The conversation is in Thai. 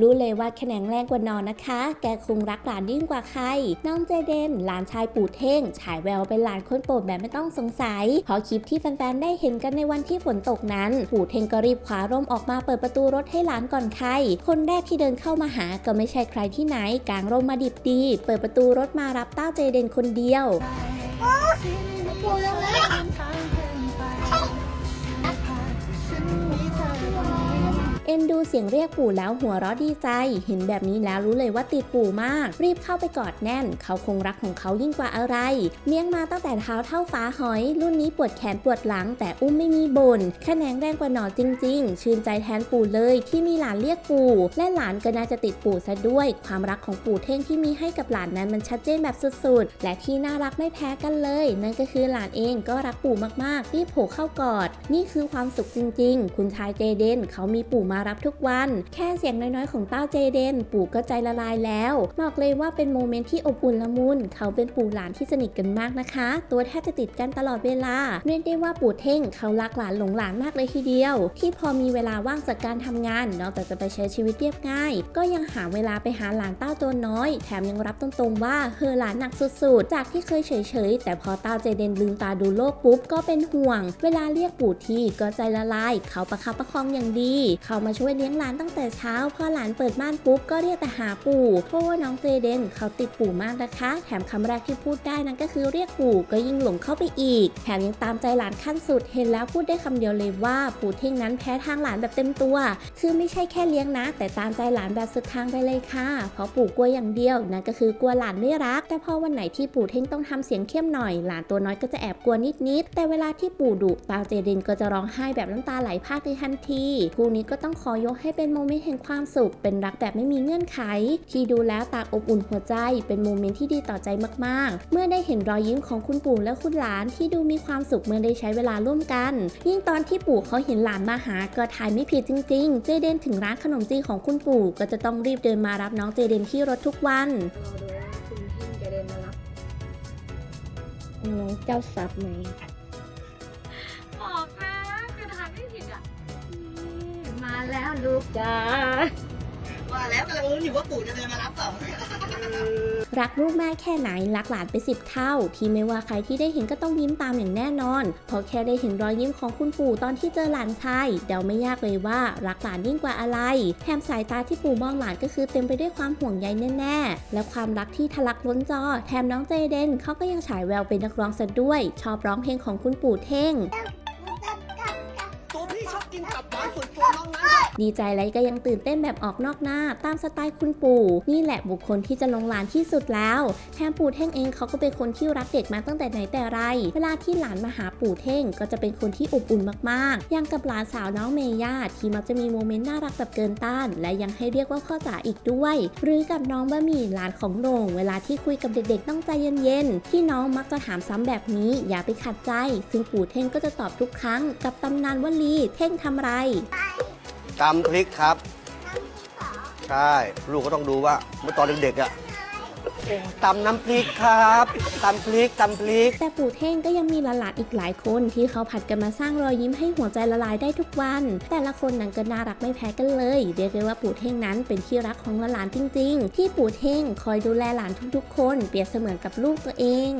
รู้เลยว่าแขนงแรงกว่านอนนะคะ แกคงรักหลานยิ่งกว่าใคร น้องเจเดน หลานชายปู่เท่ง ฉายแววเป็นหลานคนโปรดแบบไม่ต้องสงสัยเพราะคลิปที่แฟนๆ ได้เห็นกันในวันที่ฝนตกนั้น ปู่เท่งก็รีบคว้าร่มออกมาเปิดประตูรถให้หลานก่อนใคร คนแรกที่เดินเข้ามาหาก็ไม่ใช่ใครที่ไหน กางร่มมาดิบดี เปิดประตูรถมารับต้าเจเดนคนเดียว เอ็นดูเสียงเรียกปู่แล้วหัวเราะดีใจ เห็นแบบนี้แล้วรู้เลยว่าติดปู่มาก รีบเข้าไปกอดแน่น เขาคงรักของเขายิ่งกว่าอะไร เลี้ยงมาตั้งแต่เท้าเท่าฟ้าหอย รุ่นนี้ปวดแขนปวดหลัง แต่อุ้มไม่มีบ่นแขนงแรงกว่าหนอจริง ๆ ชื่นใจแทนปู่เลยที่มีหลานเรียกปู่ และหลานก็น่าจะติดปู่ซะด้วย ความรักของปู่เท่งที่มีให้กับหลานนั้นมันชัดเจนแบบสุดๆ และที่น่ารักไม่แพ้กันเลย นั่นก็คือหลานเองก็รักปู่มากๆรีบโผล่เข้ากอด นี่คือความสุขจริง ๆ คุณชายเจเดนเขามีปู่มารับทุกวัน แค่เสียงน้อยๆของเต้าเจเดน ปู่ก็ใจละลายแล้ว บอกเลยว่าเป็นโมเมนต์ที่อบอุ่นละมุน เขาเป็นปู่หลานที่สนิทกันมากนะคะ ตัวแทบจะติดกันตลอดเวลา เรียกได้ว่าปู่เท่งเขารักหลานหลงหลานมากเลยทีเดียว ที่พอมีเวลาว่างจากการทำงาน นอกจากจะไปใช้ชีวิตเรียบง่าย ก็ยังหาเวลาไปหาหลานเต้าตัวน้อย แถมยังรับตรงๆว่าเฮอหลานหนักสุดๆ จากที่เคยเฉยๆ แต่พอเต้าเจเดนลืมตาดูโลกปุ๊บก็เป็นห่วง เวลาเรียกปู่ทีก็ใจละลาย เขาประคับประคองอย่างดี เขามาช่วยเลี้ยงหลานตั้งแต่เช้า พอหลานเปิดม่านปุ๊บก็เรียกแต่หาปู่เพราะว่าน้องเจเดนเขาติดปู่มากนะคะ แถมคำแรกที่พูดได้นั่นก็คือเรียกปู่ก็ยิ่งหลงเข้าไปอีก แถมยังตามใจหลานขั้นสุดเห็นแล้วพูดได้คำเดียวเลยว่าปู่เท่งนั้นแพ้ทางหลานแบบเต็มตัว คือไม่ใช่แค่เลี้ยงนะ แต่ตามใจหลานแบบสุดทางไปเลยค่ะ เพราะปู่กลัวอย่างเดียวนั่นก็คือกลัวหลานไม่รัก แต่พอวันไหนที่ปู่เท่งต้องทำเสียงเข้มหน่อย หลานตัวน้อยก็จะแอบกลัวนิดๆแต่เวลาที่ปู่ดุตาเจเดนก็จะร้องไห้แบบน้ำตาไหลพากในทันทีคู่นี้ก็ต้องขอยกให้เป็นโมเมนต์แห่งความสุข เป็นรักแบบไม่มีเงื่อนไข ที่ดูแล้วตากอบอุ่นหัวใจ เป็นโมเมนต์ที่ดีต่อใจมากๆ เมื่อได้เห็นรอยยิ้มของคุณปู่และคุณหลานที่ดูมีความสุขเมื่อได้ใช้เวลาร่วมกัน ยิ่งตอนที่ปู่เขาเห็นหลานมาหาก็ถ่ายไม่ผิดจริงๆ เจเดนถึงร้านขนมจีนของคุณปู่ ก็จะต้องรีบเดินมารับน้องเจเดนที่รถทุกวันเราดูว่าคุณเท่งจะเดินมารับน้องเจ้าซับไหม แล้วลูกจ้าว่าแล้วกำลังลุ้นอยู่ว่าปู่จะเดินมารับเปล่ารักลูกแม่แค่ไหนรักหลานไปสิบเท่า ที่ไม่ว่าใครที่ได้เห็นก็ต้องยิ้มตามอย่างแน่นอน เพราะแค่ได้เห็นรอยยิ้มของคุณปู่ตอนที่เจอหลานชายเดาไม่ยากเลยว่ารักหลานยิ่งกว่าอะไรแถมสายตาที่ปู่มองหลานก็คือเต็มไปด้วยความห่วงใยแน่ๆ และความรักที่ทะลักล้นจอ แถมน้องเจเดนเขาก็ยังฉายแววเป็นนักร้องซะด้วย ชอบร้องเพลงของคุณปู่เท่ง ตัวพี่ชอบกินตับหวานส่วนตัวน้องนั้น ดีใจและก็ยังตื่นเต้นแบบออกนอกหน้า ตามสไตล์คุณปู่ นี่แหละบุคคลที่จะลงหลานที่สุดแล้วแถมปู่เท่งเองเขาก็เป็นคนที่รักเด็กมาตั้งแต่ไหนแต่ไร เวลาที่หลานมาหาปู่เท่งก็จะเป็นคนที่อบอุ่นมากๆ อย่างกับหลานสาวน้องเมย่าที่มักจะมีโมเมนต์น่ารักแบบเกินต้าน และยังให้เรียกว่าพ่อจ๋าอีกด้วย หรือกับน้องบะหมี่หลานของโหน่งเวลาที่คุยกับเด็กๆต้องใจเย็นๆที่น้องมักจะถามซ้ำแบบนี้อย่าไปขัดใจ ซึ่งปู่เท่งก็จะตอบทุกครั้ง กับตำนานวลีเท่งทำไรตำพริกครับ ใช่ ลูกก็ต้องดูว่า เมื่อตอนเด็กๆอะตำน้ำพริกครับตำพริกตำพริก แต่ปู่เท่งก็ยังมีหลานๆอีกหลายคนที่เขาผัดกันมาสร้างรอยยิ้มให้หัวใจละลายได้ทุกวัน แต่ละคนนั้นก็น่ารักไม่แพ้กันเลย เรียกได้ว่าปู่เท่งนั้นเป็นที่รักของหลานๆจริง ๆ ที่ปู่เท่งคอยดูแลหลานทุกๆ คน เปรียบเสมือนกับลูกตัวเอง